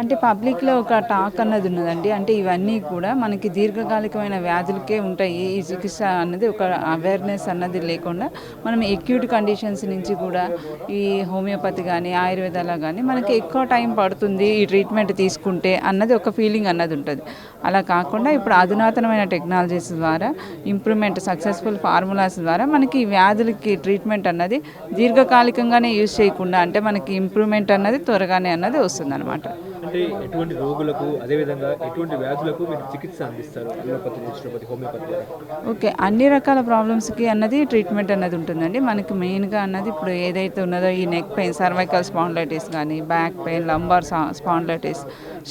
అంటే పబ్లిక్లో ఒక టాక్ అన్నది ఉన్నదండి. అంటే ఇవన్నీ కూడా మనకి దీర్ఘకాలికమైన వ్యాధులకే ఉంటాయి. ఈ చికిత్స అన్నది ఒక అవేర్నెస్ అన్నది లేకుండా మనం ఎక్యూట్ కండిషన్స్ నుంచి కూడా ఈ హోమియోపతి కానీ ఆయుర్వేదాల కానీ మనకి ఎక్కువ టైం పడుతుంది ఈ ట్రీట్మెంట్ తీసుకుంటే అన్నది ఒక ఫీలింగ్ అన్నది ఉంటుంది. అలా కాకుండా ఇప్పుడు అధునాతనమైన టెక్నాలజీస్ ద్వారా ఇంప్రూవ్మెంట్ సక్సెస్ఫుల్ ఫార్ములాస్ ద్వారా మనకి ఈ వ్యాధులకి ట్రీట్మెంట్ అన్నది దీర్ఘకాలికంగానే యూజ్ చేయకుండా అంటే మనకి ఇంప్రూవ్మెంట్ అన్నది త్వరగానే అన్నది వస్తుంది అంటే ఎటువంటి రోగులకు అదేవిధంగా ఎటువంటి వ్యాధులకు మీరు చికిత్స అందిస్తారు? Allopathy naturopathy homeopathy okay. అన్ని రకాల ప్రాబ్లమ్స్కి అన్నది ట్రీట్మెంట్ అన్నది ఉంటుందండి. మనకి మెయిన్గా అన్నది ఇప్పుడు ఏదైతే ఉన్నదో ఈ నెక్ పెయిన్ సర్వైకల్ స్పాండ్లైటిస్ కానీ back pain lumbar spondylitis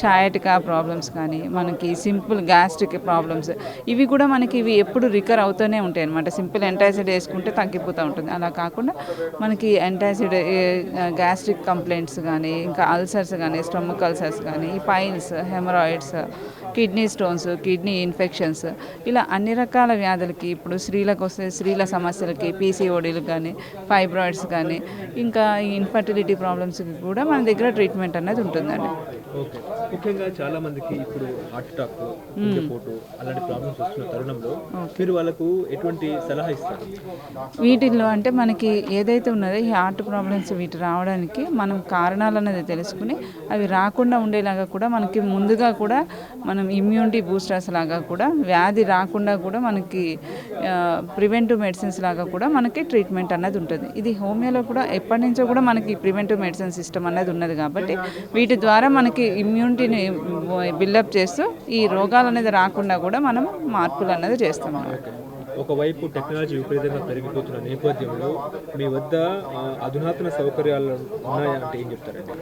sciatica problems కానీ మనకి సింపుల్ గ్యాస్ట్రిక్ ప్రాబ్లమ్స్ ఇవి కూడా మనకి ఇవి ఎప్పుడు రికర్ అవుతూనే ఉంటాయి అనమాట సింపుల్ ఎంటాసిడ్ వేసుకుంటే తగ్గిపోతూ ఉంటుంది. అలా కాకుండా మనకి ఎంటాసిడ్ గ్యాస్ట్రిక్ కంప్లైంట్స్ కానీ ఇంకా అల్సర్స్ కానీ స్టమక్ అల్సర్స్ కానీ piles haemorrhoids kidney stones kidney infections ఇలా అన్ని రకాల వ్యాధులకి ఇప్పుడు స్త్రీలకు వస్తే స్త్రీల సమస్యలకి పీసీఓడీలు కానీ ఫైబ్రాయిడ్స్ కానీ ఇంకా ఇన్ఫర్టిలిటీ ప్రాబ్లమ్స్కి కూడా మన దగ్గర ట్రీట్మెంట్ అనేది ఉంటుందండి. ముఖ్యంగా చాలా మందికి ఇప్పుడు హార్ట్ అటాక్ అలాంటి ప్రాబ్లమ్స్ వస్తున్న తరుణంలో మీరు వాళ్ళకు ఎటువంటి సలహా ఇస్తారు? వీటిల్లో అంటే మనకి ఏదైతే ఉన్నదో ఈ హార్ట్ ప్రాబ్లమ్స్ వీటి రావడానికి మనం కారణాలు అనేది తెలుసుకుని అవి రాకుండా ఉండేలాగా కూడా మనకి ముందుగా కూడా మనం ఇమ్యూనిటీ బూస్టర్స్ లాగా కూడా వ్యాధి రాకుండా కూడా మనకి ప్రివెంటివ్ మెడిసిన్స్ లాగా కూడా మనకి ట్రీట్మెంట్ అన్నది ఉంటుంది ఇది హోమియోలో కూడా ఎప్పటి నుంచో కూడా మనకి ప్రివెంటివ్ మెడిసిన్ సిస్టమ్ అనేది ఉన్నది కాబట్టి వీటి ద్వారా మనకి ఇమ్యూనిటీని బిల్డప్ చేస్తూ ఈ రోగాలు అనేది రాకుండా కూడా మనం మార్పులు అనేది చేస్తాం అన్నమాట. ఒకవైపు టెక్నాలజీ విపరీతంగా పెరిగిపోతున్న నేపథ్యంలో మీ వద్ద అధునాతన సౌకర్యాలు ఉన్నాయా అంటే ఏం చెప్తారండి?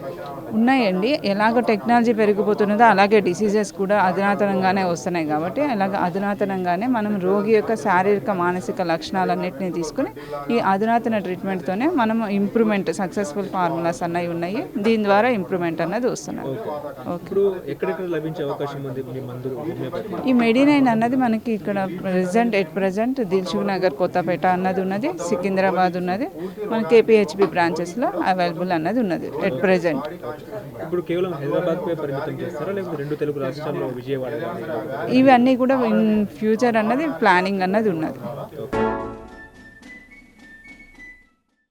ఉన్నాయండి. ఎలాగ టెక్నాలజీ పెరిగిపోతున్నదో అలాగే డిసీజెస్ కూడా అధునాతనంగానే వస్తున్నాయి కాబట్టి అలాగ అధునాతనంగానే మనం రోగి యొక్క శారీరక మానసిక లక్షణాలన్నింటినీ తీసుకుని ఈ అధునాతన ట్రీట్మెంట్తోనే మనం ఇంప్రూవ్మెంట్ సక్సెస్ఫుల్ ఫార్ములాస్ అన్నవి ఉన్నాయి. దీని ద్వారా ఇంప్రూవ్మెంట్ అన్నది వస్తున్నది. ఓకే. ఇప్పుడు ఎక్కడెక్కడ లభించే అవకాశం ఉంది ఈ మెడినైన్ అన్నది మనకి ఇక్కడ present at present Dilsukh Nagar Kothapet అన్నది ఉన్నది సికింద్రాబాద్ ఉన్నది మన కేపీహెచ్బి బ్రాంచెస్లో అవైలబుల్ అన్నది ఉన్నది ఎట్ ప్రజెంట్ ఇప్పుడు కేవలం హైదరాబాద్ పరిమితం చేస్తారా? లేకపోతే రెండు తెలుగు రాష్ట్రాల్లో విజయవాడ ఇవన్నీ కూడా ఇన్ ఫ్యూచర్ అన్నది ప్లానింగ్ అన్నది ఉన్నది.